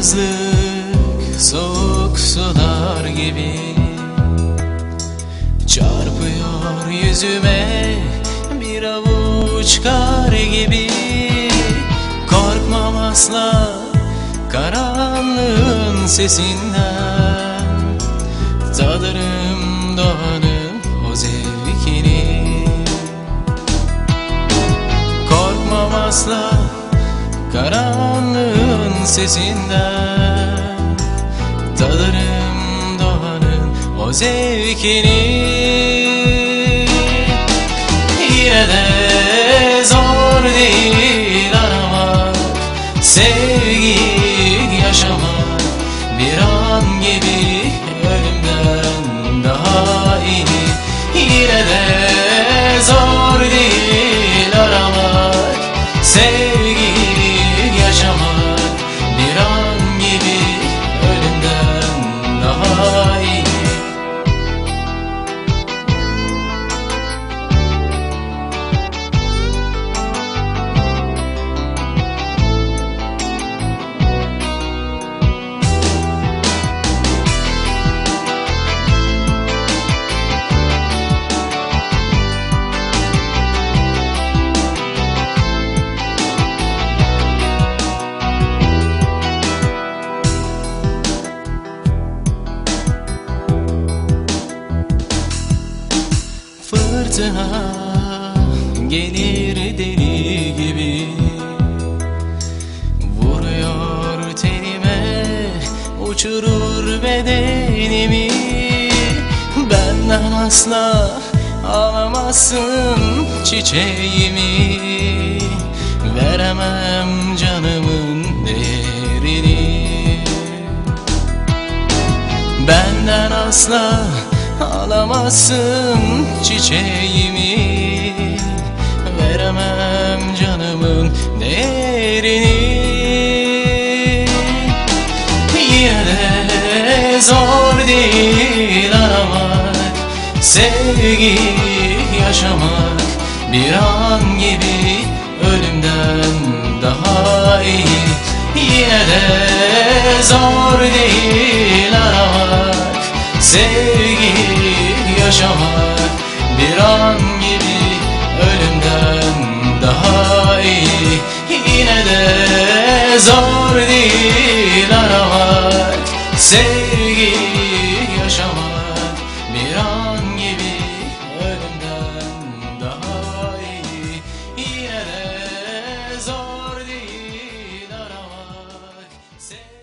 Yalnızlık soğuk sular gibi Çarpıyor yüzüme bir avuç kar gibi. Korkmam asla karanlığın sesinden. Tadarım doğanın o zevkini. Korkmam asla sesinden Tadırım doğanın o zevkini Yine de zor değil aramak Sevgi yaşamak Bir an gibi ölümden daha iyi. Yine de Fırtına gelir deli gibi. Vuruyor tenime uçurur bedenimi. Benden asla alamazsın çiçeğimi. Veremem canımın değerini. Benden asla alamazsın çiçeğimi. Veremem canımın değerini. Yine de zor değil aramak Sevgi yaşamak. Bir an gibi ölümden daha iyi. Yine de zor değil Sevgili yaşamak bir an gibi ölümden daha iyi. Yine de zor değil aramak. Sevgili yaşamak bir an gibi ölümden daha iyi. Yine de zor değil aramak. Sevgili